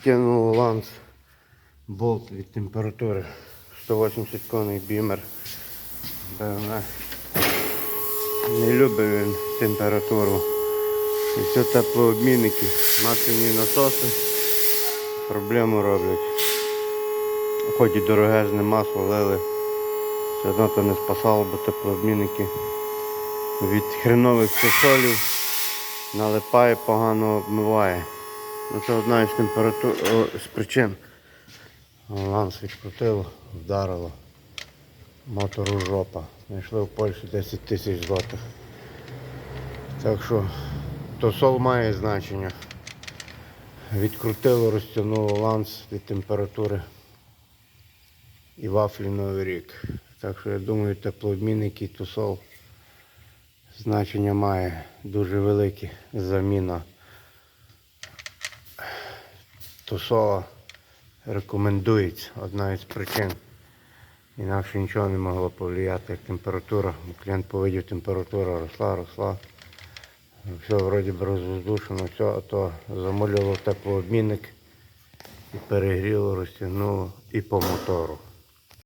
Скинув ланц болт від температури 180 коней бімер. БМВ. Не любить він температуру. І все теплообмінники, масляні насоси проблему роблять. Хоч і дорогезне масло лили, все одно то не спасало, бо теплообмінники від хренових сосолів налипає, погано обмиває. Ну, це одна із температур о, з причин. Ланс відкрутило, вдарило. Мотору жопа. Знайшли в Польщі 10 тисяч злотих. Так що тосол має значення. Відкрутило, розтягнуло ланц від температури і вафлі новий рік. Так що я думаю, теплообмінник і тусол значення має дуже велике заміна тусола рекомендується одна із причин. Інакше нічого не могло повлияти, як температура. Клієнт повидів, температура росла, росла. Все вроді б розвоздушено, все, а то замолювало теплообмінник і перегріло, розтягнуло і по мотору.